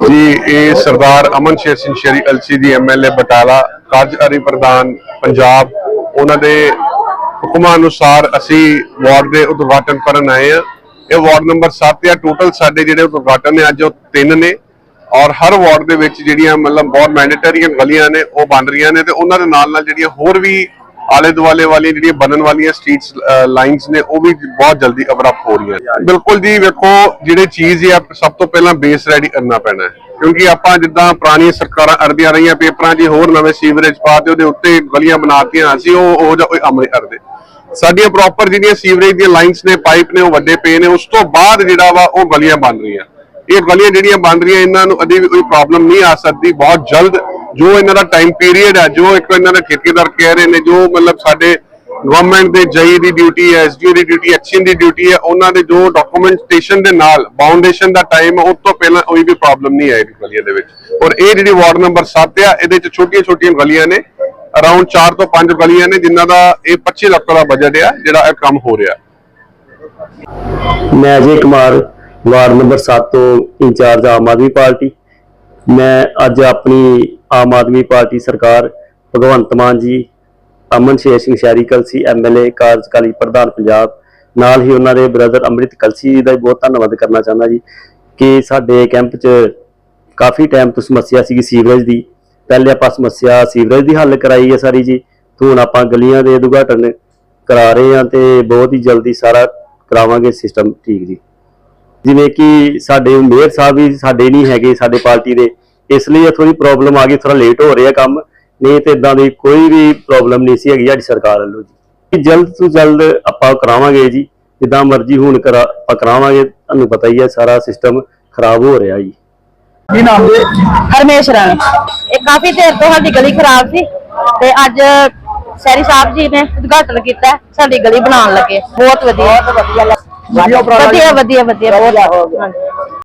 ਜੀ, ਇਹ ਸਰਦਾਰ ਅਮਨ ਸ਼ੇਰ ਸਿੰਘ ਸ਼ੇਰੀ ਅਲਸੀ ਦੀ ਐਮਐਲਏ ਬਟਾਲਾ, ਕਾਰਜਕਾਰੀ ਪ੍ਰਧਾਨ ਪੰਜਾਬ। ਉਹਨਾਂ ਦੇ ਹੁਕਮਾਂ ਅਨੁਸਾਰ ਅਸੀਂ ਵਾਰਡ ਦੇ ਉਦਘਾਟਨ ਕਰਨ ਆਏ ਆ ਇਹ ਵਾਰਡ ਨੰਬਰ 7 ਆ। ਟੋਟਲ ਸਾਡੇ ਜਿਹੜੇ ਉਦਘਾਟਨ ਨੇ, ਅੱਜ ਉਹ ਤਿੰਨ ਨੇ। ਔਰ ਹਰ ਵਾਰਡ ਦੇ ਵਿੱਚ ਜਿਹੜੀਆਂ ਮਤਲਬ ਬਹੁਤ ਮੈਂਡੇਟਰੀ ਗਲੀਆਂ ਨੇ, ਉਹ ਬਣ ਰਹੀਆਂ ਨੇ। ਤੇ ਉਹਨਾਂ ਦੇ ਨਾਲ ਨਾਲ ਜਿਹੜੀਆਂ ਹੋਰ ਵੀ ਆਲੇ ਦੁਆਲੇ ਵਾਲੀਆਂ ਜਿਹੜੀਆਂ ਬਣਨ ਵਾਲੀਆਂ ਸਟਰੀਟਸ ਲਾਈਨਸ ਨੇ, ਉਹ ਵੀ ਬਹੁਤ ਜਲਦੀ ਅਵਰਪ ਹੋ ਰਹੀਆਂ ਬਿਲਕੁਲ ਜੀ, ਵੇਖੋ, ਜਿਹੜੇ ਚੀਜ਼ ਇਹ ਸਭ ਤੋਂ ਪਹਿਲਾਂ ਬੇਸ ਰੈਡੀ ਕਰਨਾ ਪੈਣਾ ਹੈ। ਕਿਉਂਕਿ ਆਪਾਂ ਜਿੱਦਾਂ ਪੁਰਾਣੀਆਂ ਸਰਕਾਰਾਂ ਅਰਦੀਆਂ ਰਹੀਆਂ ਪੇਪਰਾਂ 'ਚ ਹੋਰ ਨਵੇਂ ਸੀਵਰੇਜ ਪਾ ਤੇ ਉਹਦੇ ਉੱਤੇ ਗਲੀਆਂ ਬਣਾਤੀਆਂ ਸੀ, ਉਹ ਉਹ ਜਿਹਾ ਕੋਈ ਅਮਲ ਕਰਦੇ। ਸਾਡੀਆਂ ਪ੍ਰੋਪਰ ਜਿਹੜੀਆਂ ਸੀਵਰੇਜ ਦੀਆਂ ਲਾਈਨਸ ਨੇ ਪਾਈਪ ਨੇ, ਉਹ ਵੱਡੇ ਪਏ ਨੇ, ਉਸ ਤੋਂ ਬਾਅਦ ਜਿਹੜਾ ਵਾ, ਉਹ ਗਲੀਆਂ ਬਣ ਰਹੀਆਂ। ਇਹ ਗਲੀਆਂ ਜਿਹੜੀਆਂ ਬਣ ਰਹੀਆਂ, ਇਹਨਾਂ ਨੂੰ ਅਜੇ ਵੀ ਕੋਈ ਪ੍ਰੋਬਲਮ ਨਹੀਂ ਆ ਸਕਦੀ, ਬਹੁਤ ਜਲਦ ਜੋ ਇਹਨਾਂ ਦਾ ਟਾਈਮ ਪੀਰੀਅਡ ਹੈ, ਜੋ ਇੱਕ ਇਹਨਾਂ ਦਾ ਠੇਕੇਦਾਰ ਕਹਿ ਰਹੇ ਨੇ, ਜੋ ਮਤਲਬ ਸਾਡੇ ਗਵਰਨਮੈਂਟ ਦੇ ਜਈ ਦੀ ਡਿਊਟੀ ਹੈ ਐਸਡੀਓ ਦੀ ਡਿਊਟੀ ਐਕਸ਼ਨ ਦੀ ਡਿਊਟੀ ਹੈ, ਉਹਨਾਂ ਦੇ ਜੋ ਡਾਕੂਮੈਂਟੇਸ਼ਨ ਦੇ ਨਾਲ ਬਾਉਂਡੇਸ਼ਨ ਦਾ ਟਾਈਮ ਉਸ ਤੋਂ ਪਹਿਲਾਂ ਕੋਈ ਵੀ ਪ੍ਰੋਬਲਮ ਨਹੀਂ ਆਏਗੀ ਗਲੀਆਂ ਦੇ ਵਿੱਚ। ਔਰ ਇਹ ਜਿਹੜੀ ਵਾਰਡ ਨੰਬਰ 7 ਆ, ਇਹਦੇ ਚ ਛੋਟੀਆਂ ਛੋਟੀਆਂ ਗਲੀਆਂ ਨੇ ਅਰਾਊਂਡ 4 ਤੋਂ 5 ਗਲੀਆਂ ਨੇ, ਜਿਨ੍ਹਾਂ ਦਾ ਇਹ 25 ਲੱਖ ਦਾ ਬਜਟ ਆ, ਜਿਹੜਾ ਇਹ ਕੰਮ ਹੋ ਰਿਹਾ। ਮੈਂ ਅਜੇ ਕੁਮਾਰ, ਵਾਰਡ ਨੰਬਰ 7 ਤੋਂ ਇੰਚਾਰਜ ਆਮ ਆਦਮੀ ਪਾਰਟੀ। ਮੈਂ ਅੱਜ ਆਪਣੀ ਆਮ ਆਦਮੀ ਪਾਰਟੀ ਸਰਕਾਰ ਭਗਵੰਤ ਮਾਨ ਜੀ, ਅਮਨ ਸ਼ੇਰ ਸਿੰਘ ਸ਼ਹਿਰੀ ਕਲਸੀ ਐਮਐਲਏ ਕਾਰਜਕਾਰੀ ਪ੍ਰਧਾਨ ਪੰਜਾਬ, ਨਾਲ ਹੀ ਉਹਨਾਂ ਦੇ ਬ੍ਰਦਰ ਅੰਮ੍ਰਿਤ ਕਲਸੀ ਜੀ ਦਾ ਵੀ ਬਹੁਤ ਧੰਨਵਾਦ ਕਰਨਾ ਚਾਹੁੰਦਾ ਜੀ ਕਿ ਸਾਡੇ ਕੈਂਪ 'ਚ ਕਾਫੀ ਟਾਈਮ ਤੋਂ ਸਮੱਸਿਆ ਸੀਗੀ ਸੀਵਰੇਜ ਦੀ। ਪਹਿਲੇ ਆਪਾਂ ਸਮੱਸਿਆ ਸੀਵਰੇਜ ਦੀ ਹੱਲ ਕਰਾਈ ਹੈ ਸਾਰੀ ਜੀ। ਤੇ ਹੁਣ ਆਪਾਂ ਗਲੀਆਂ ਦੇ ਉਦਘਾਟਨ ਕਰਾ ਰਹੇ ਹਾਂ ਤੇ ਬਹੁਤ ਹੀ ਜਲਦੀ ਸਾਰਾ ਕਰਾਵਾਂਗੇ ਸਿਸਟਮ ਠੀਕ ਜੀ। ਜਿਵੇਂ ਕਿ ਸਾਡੇ ਮੇਅਰ ਸਾਹਿਬ ਵੀ ਸਾਡੇ ਨਹੀਂ ਹੈਗੇ, ਸਾਡੇ ਪਾਰਟੀ ਦੇ ਇਸ ਲਈ ਇਹ ਥੋੜੀ ਪ੍ਰੋਬਲਮ ਆ ਗਈ ਥੋੜਾ ਲੇਟ ਹੋ ਰਿਹਾ ਕੰਮ। ਨਹੀਂ ਤੇ ਇਦਾਂ ਦੀ ਕੋਈ ਵੀ ਪ੍ਰੋਬਲਮ ਨਹੀਂ ਸੀ ਹੈਗੀ ਸਾਡੀ ਸਰਕਾਰ ਵੱਲੋਂ ਜੀ। ਜਲਦ ਤੋਂ ਜਲਦ ਆਪਾਂ ਕਰਾਵਾਂਗੇ ਜੀ ਜਿੱਦਾਂ ਮਰਜ਼ੀ ਹੁਣ ਕਰਾ ਆਪਾਂ ਕਰਾਵਾਂਗੇ ਤੁਹਾਨੂੰ ਪਤਾ ਹੀ ਹੈ ਸਾਰਾ ਸਿਸਟਮ ਖਰਾਬ ਹੋ ਰਿਹਾ ਜੀ। ਕੀ ਨਾਮ ਦੇ ਹਰਮੇਸ਼ ਰਾਣੀ। ਇਹ ਕਾਫੀ ਦੇਰ ਤੋਂ ਸਾਡੀ ਗਲੀ ਖਰਾਬ ਸੀ ਤੇ ਅੱਜ ਸੈਰੀ ਸਾਹਿਬ ਜੀ ਨੇ ਉਦਘਾਟਨ ਕੀਤਾ ਸਾਡੀ ਗਲੀ ਬਣਾਉਣ ਲੱਗੇ। ਬਹੁਤ ਵਧੀਆ। ਵਧੀਆ। ਵਧੀਆ ਵਧੀਆ ਵਧੀਆ ਬਹੁਤ ਹਾਂਜੀ।